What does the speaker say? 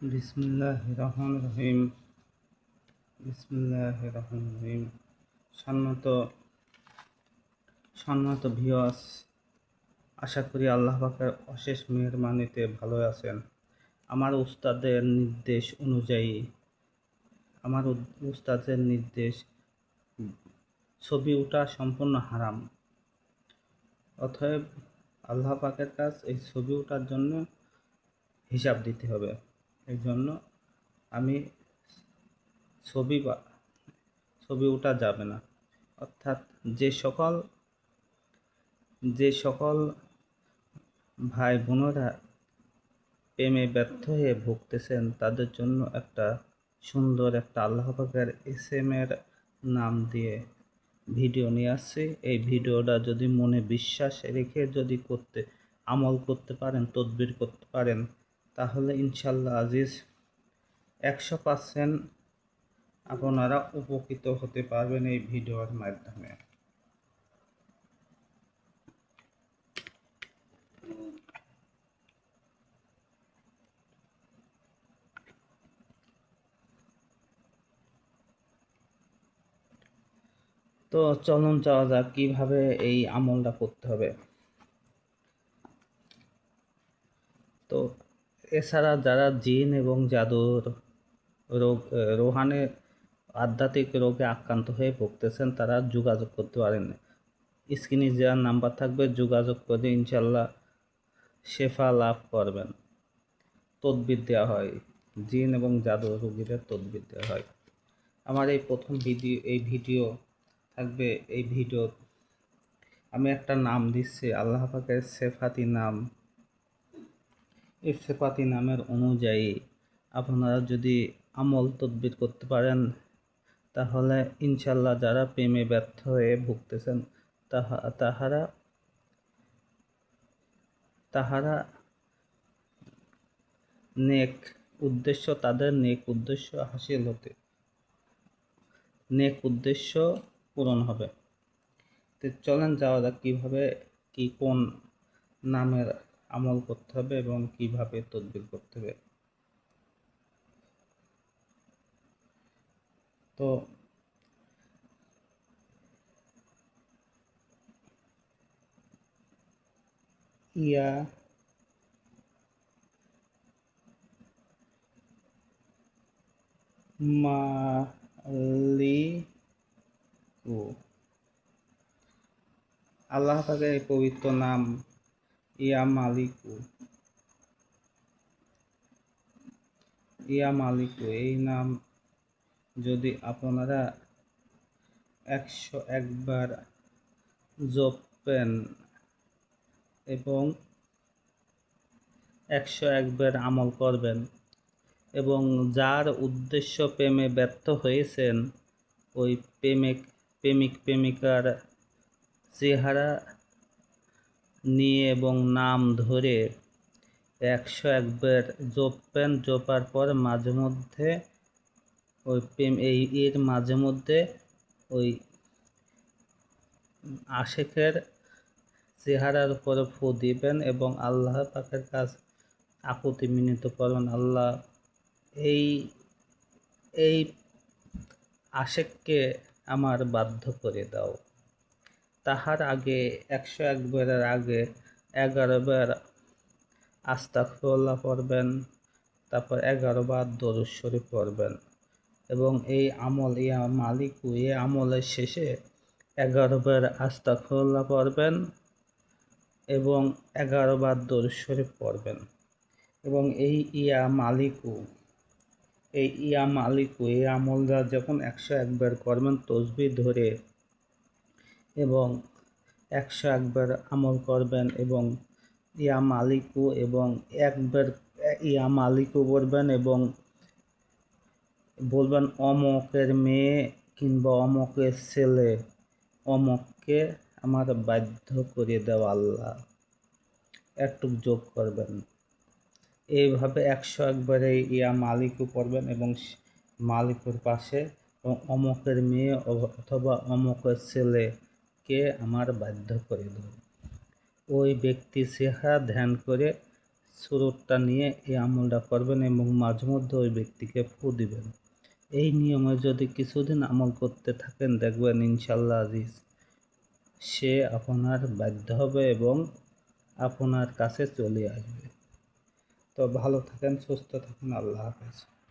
বিসমিল্লাহ রহমান রহিম বিসমিল্লাহ রহমান রহিম সম্মত সম্মত ভিওয়াস আশা করি আল্লাহ পাকের অশেষ মেহরবানিতে ভালো আছেন। আমার উস্তাদের নির্দেশ অনুযায়ী, আমার উস্তাদের নির্দেশ, ছবি ওঠা সম্পূর্ণ হারাম। অতএব আল্লাহ পাকের কাছ এই ছবি ওঠার জন্য হিসাব দিতে হবে। এই জন্য আমি ছবি বা, ছবি ওঠা যাবে না। অর্থাৎ যে সকল যে সকল ভাই বোনেরা প্রেমে ব্যর্থ হয়ে ভুগতেছেন, তাদের জন্য একটা সুন্দর একটা আল্লাহ পাকের এস এম এর নাম দিয়ে ভিডিও নিয়ে আসছি। এই ভিডিওটা যদি মনে বিশ্বাস রেখে যদি করতে, আমল করতে পারেন, তদবির করতে পারেন তাহলে ইনশাল্লাহ আজিজ, একশো পার্সেন্ট আপনারা উপকৃত হতে পারবেন এই ভিডিওর মাধ্যমে। তো চলুন চাওয়া যাক কীভাবে এই আমলটা করতে হবে। তো এছাড়া যারা জিন এবং জাদুর রোগ রোহানে আধ্যাত্মিক রোগে আক্রান্ত হয়ে ভুগতেছেন, তারা যোগাযোগ করতে পারেন স্ক্রিনে যার নাম্বার থাকবে, যোগাযোগ করে ইনশাল্লাহ শেফা লাভ করবেন। তদবির দেওয়া হয়। জিন এবং জাদু রোগীদের তদবির দেওয়া হয়। আমার এই প্রথম ভিডিও, এই ভিডিও থাকবে, এই ভিডিও আমি একটা নাম দিচ্ছি, আল্লাহ পাকের সেফাতি নাম। সেফাতি নামের অনুযায়ী আপনারা যদি আমল তদবির করতে পারেন, তাহলে ইনশাল্লাহ যারা প্রেমে ব্যর্থ হয়ে ভুগতেছেন, তাহা, তাহারা তাহারা নেক উদ্দেশ্য, তাদের নেক উদ্দেশ্য হাসিল হতে, নেক উদ্দেশ্য পূরণ হবে। তো চলেন যাওয়া যাক কীভাবে, কি কোন নামের আমল করতে হবে এবং কীভাবে তদবির করতে হবে। তো ইয়া মালিকু। আল্লাহ পাকের এই পবিত্র নাম ইয়া মালিকু ইয়া মালিকু এই নাম যদি আপনারা একশো একবার জপেন এবং একশো একবার আমল করবেন এবং যার উদ্দেশ্য প্রেমে ব্যর্থ হয়েছেন, ওই প্রেমিক প্রেমিক, প্রেমিকার চেহারা নিয়ে এবং নাম ধরে একশো একবার জপবেন জপার পর মাঝে মধ্যে ওই প্রেম, এই এর মাঝে মধ্যে ওই আশেকের চেহারার উপরে ফু দিবেন এবং আল্লাহ পাকের কাজ আকুতি মিনিত করবেন আল্লাহ এই এই আশেককে আমার বাধ্য করে দাও। তাহার আগে, একশো একবারের আগে, এগারো বার আস্তাকফিরুল্লাহ পড়বেন, তারপর এগারো বার দরুদ পড়বেন। এবং এই আমল ইয়া মালিকু এই আমলের শেষে এগারো বার আস্তাকফিরুল্লাহ পড়বেন এবং এগারো বার দরুদ পড়বেন। এবং এই ইয়া মালিকু এই ইয়া মালিকু এই আমলটা যখন একশো একবার করবেন, তসবি ধরে এবং একশো একবার আমল করবেন এবং ইয়া মালিকু এবং একবার ইয়া মালিকু বলবেন এবং বলবেন অমকের মেয়ে কিংবা অমকের ছেলে, অমককে আমার বাধ্য করে দেওয়া আল্লাহ। একটু যোগ করবেন। এইভাবে একশো একবারে ইয়া মালিকও পড়বেন এবং মালিকের পাশে অমকের মেয়ে অথবা অমকের ছেলেকে আমার বাধ্য করে দেব ওই ব্যক্তি চেহারা ধ্যান করে সুরতটা নিয়ে এই আমলটা করবেন এবং মাঝে মধ্যে ওই ব্যক্তিকে ফু দিবেন। এই নিয়মে যদি কিছুদিন আমল করতে থাকেন, দেখবেন ইনশাল্লাহ আজিজ, সে আপনার বাধ্য হবে এবং আপনার কাছে চলে আসবে। তো ভালো থাকেন, সুস্থ থাকেন, আল্লাহ হাফেজ।